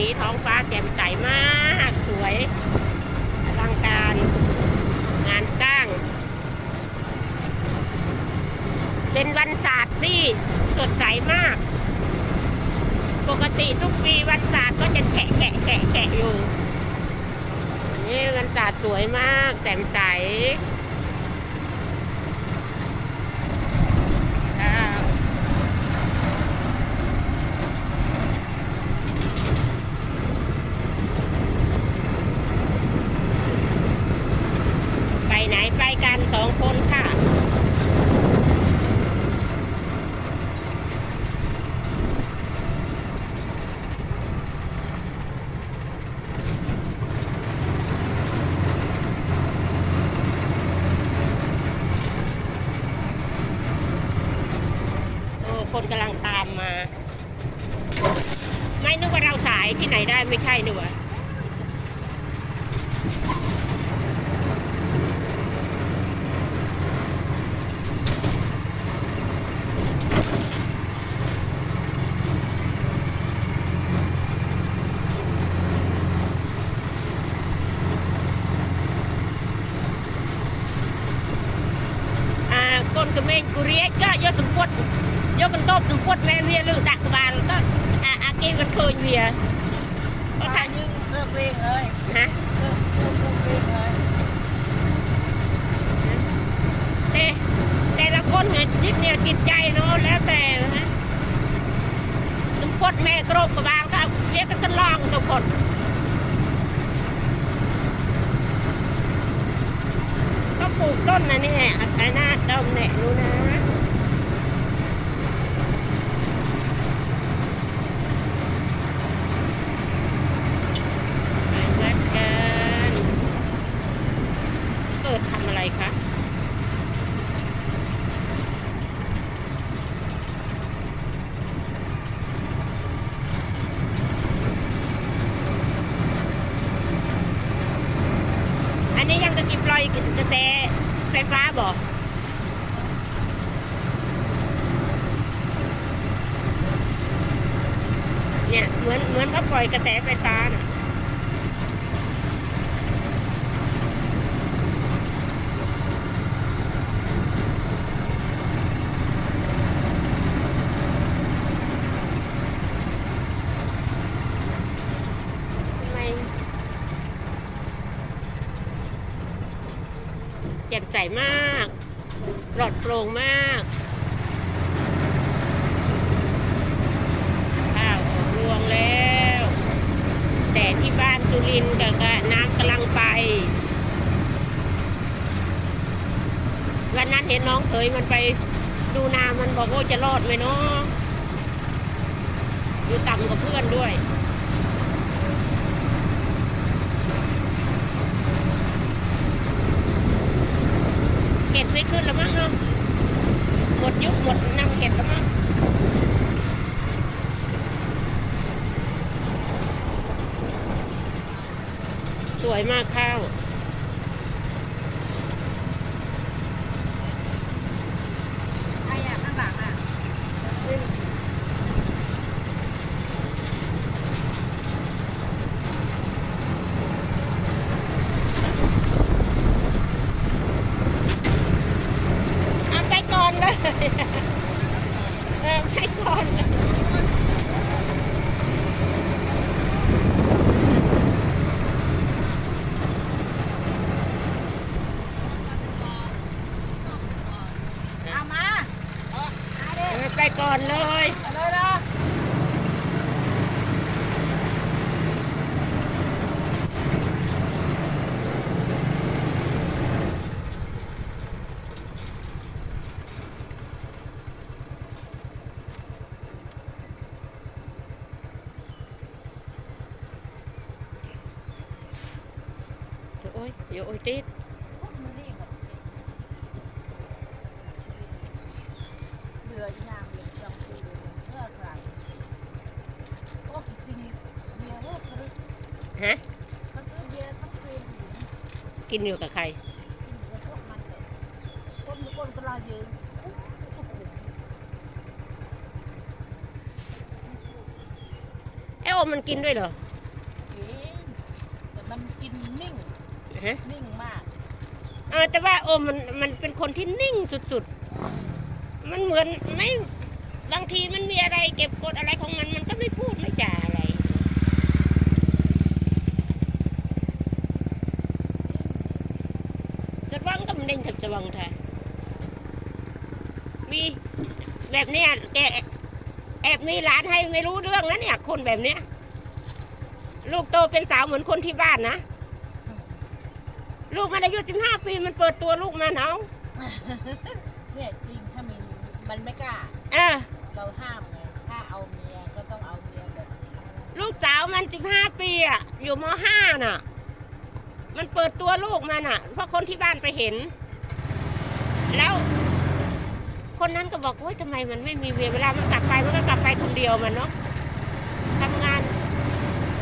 นี้ท้องฟ้าแจ่มใสมาก สวยอลังการงานสร้าง เป็นวันศาสตร์ที่สดใสมาก ปกติทุกปีวันศาสตร์ก็จะแกะแกะแกะแกะอยู่ นี่วันศาสตร์สวยมากแจ่มใสค่ะไป กันสองคนค่ะโอ้คนกำลังตามมา ไม่นึกว่าเราสายที่ไหนได้ไม่ใช่นึกว่า คนกระเมงกุเรียก็ยกสมพดยกกันโตบสมพดแม่เวียลือดักบาลก็อาอาเกกันเคยเวียก็ ก็ ทา ทาง นยิ่งเลิกเวงเลย ฮะ เลิกเลิกเลิกเวงเลย แต่แต่ละคนเนี่ยจิตเนี่ยจิตใจเนาะแล้วแต่นะสมพดแม่กรบกบาลก็เรียก ปลูกต้นนะเนี่ยอ้หน้าดอมเนี่ยรู้นะไปวัดกันเปิดทำอะไรคะ อันนี้ยังจะกินปล่ อยกระแตไฟฟ้าบอกเนี่ยเหมือนเหมือนเขาปล่อยกระแสไฟฟ้าน่ะทำไม แจ่ม ใสมากปลอดโปร่งมากข้าวออกรวงแล้ว แต่ที่บ้านจุรินกับกน้ำกำลังไป วันนั้นเห็นน้องเขยมันไปดูนามันบอกว่าจะรอดไหมเนาะอยู่ต่ำกับเพื่อนด้วย เก็บไม่ ขึ้นแล้วมั้งเนาะหมดยุคหมดนำเก็บแล้วมั้งสวยมากข้าว ใครอะข้างหลังอะ เอาไปก่อนเลยเออไปก่อนเลย เอามา เออ ไปก่อนเลยเอาเลยเนาะโอ้ยเดี๋ยวโอ้ยติด มันนี่แบบเบื่ออีนางเบื่อจังคือเมื่อไหร่โอ้จริงเบียร์เลิกเขา ฮะ เขาซื้อเบียร์ต้องคืนอยู่ กินอยู่กับใครกินกับพวกมันเลยเยอะโอ้โหไอโอมมันกินด้วยเหรอกินแต่มันกินนิ่ง ฮะนิ่งมาก เออแต่ว่าโอมมันมันเป็นคนที่นิ่งสุดๆ มันเหมือนไม่บางทีมันมีอะไรเก็บกดอะไรของมันมันก็ไม่พูดไม่จ่าอะไร จะ วังก็มันเด้งถับจะวังแท้มีแบบเนี้ยแกแอบมีหลานให้ไม่รู้เรื่องนะเนี่ย คนแบบเนี้ย ลูกโตเป็นสาวเหมือนคนที่บ้านนะ ลูกมันอายุสิบห้าปีมันเปิดตัวลูกมาเนาะเนี่ยจริงถ้ามีมันไม่กล้าเออเราห้ามไงถ้าเอาเมียก็ต้องเอาเมียแบบลูกสาวมันสิบห้าปีอะอยู่มห้าน่ะ มันเปิดตัวลูกมันอะเพราะคนที่บ้านไปเห็น แล้ว คนนั้นก็บอกว่าทำไมมันไม่มีเวลเวลา มันกลับไปมันก็กลับไปคนเดียวมันเนาะทำงาน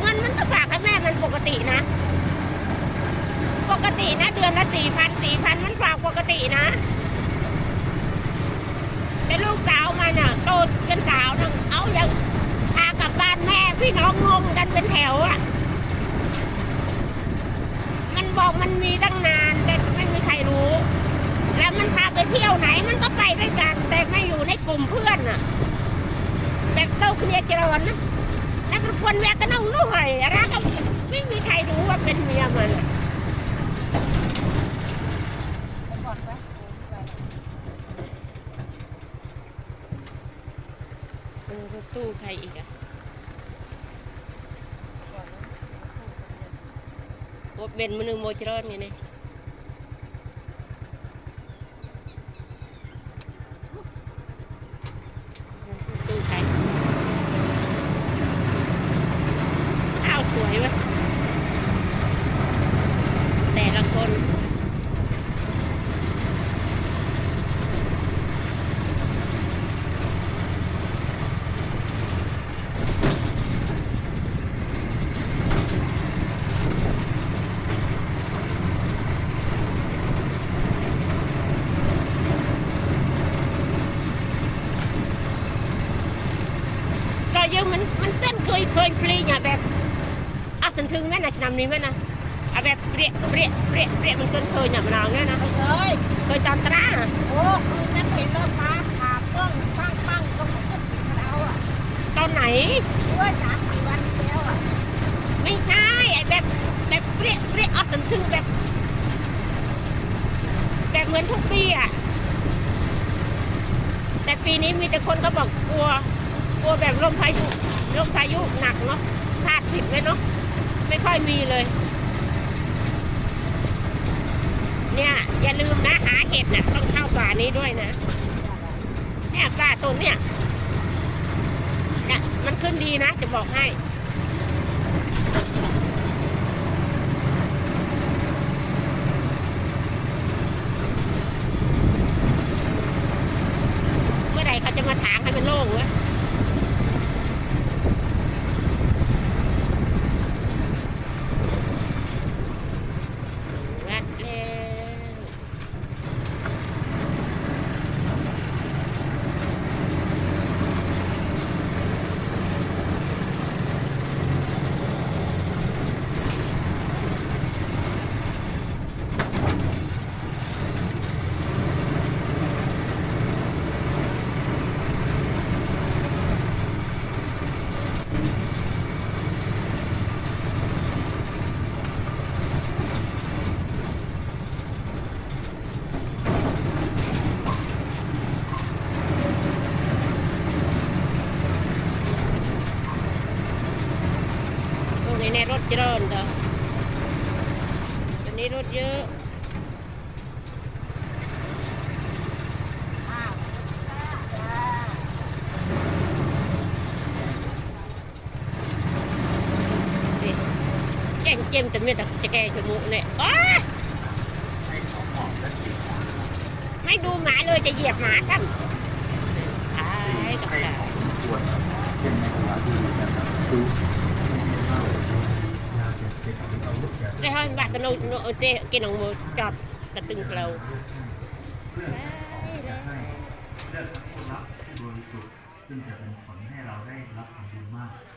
เงินมันก็ฝากให้แม่มันปกตินะ ปกตินะ เดือนละสี่พันสี่พันมันฝากปกตินะแต่ลูกสาวมันอะโตเป็นสาวนะเอาอย่างพากลับบ้านแม่พี่น้องงมกันเป็นแถวอะ มันบอกมันมีตั้งนานแต่ไม่มีใครรู้ แล้วมันพาไปเที่ยวไหนมันก็ไปด้วยกัน แต่ไม่อยู่ในกลุ่มเพื่อนอะแบบเต้าเคลียร์จริญนะแล้วคนแวกก็น้องนุ่ยอะไรก็ไม่มีใครรู้ว่าเป็นเมียมันอุ่นตู้ใครอีกอะ ก่อนนะ บเบนมือหนึ่งโมจิรอนอย่างนี้รถตู้ใครอ้าวสวยวะแต่ละคน ก็ยังมันมันเต้นเคยเคยปลีอะแบบอะสันถึงแม่นะชนำนี้แม่นะอะ เยอะมันมันเต้นเคยเคยเปลี่ยนแบบอัพสันทึงแม่น้ำนี้แม่น่ะแบบเปรี้ยเปรี้ยเปรี้ยเปรี้ยมันเกินเคยอย่างมันเอาเนี่ยนะเลยเคยจำตราอะโอ้คืนนั้นเห็นแล้วฟ้าผ่าป้งปังปังก็มันก็ติดเราอะตอนไหนเมื่อสามสี่วันที่แล้วอะไม่ใช่ไอ้แบบแบบเปรี้ยเปรี้ยอะสันถึงแบบแบบเหมือนทุกปีอะแต่ปีนี้มีแต่คนก็บอกกลัว กลัวแบบลมพายุลมพายุหนักเนาะพลาดผิดเลยเนาะไม่ค่อยมีเลย เนี่ยอย่าลืมนะหาเห็ดนะต้องเข้าป่านี้ด้วยนะเนี่ยป่าต้นเนี่ยเนี่ยมันขึ้นดีนะ จะบอกให้เมื่อไหร่เขาจะมาถางให้มันโล่งวะงัดแล้วตรงนี้ในรถเจริญเถอะตอนนี้รถเยอะ อ้าวจ้า แจ้งเจมต่เมียแต่จะแกจมูกเนี่ยอ้าไม่ดูหมาเลยจะเหยียบหมาตั้งตายกับให้องควรเป็นในหัวดีนะครับคือได้ห้องบ้านตะโนโนเตกินของโมจอดกระตึงเราไปแล้เลือกทั้งผู้รับผู้บริสุทธิ์ซึ่งจะเป็นผลให้เราได้รับผลบุญมาก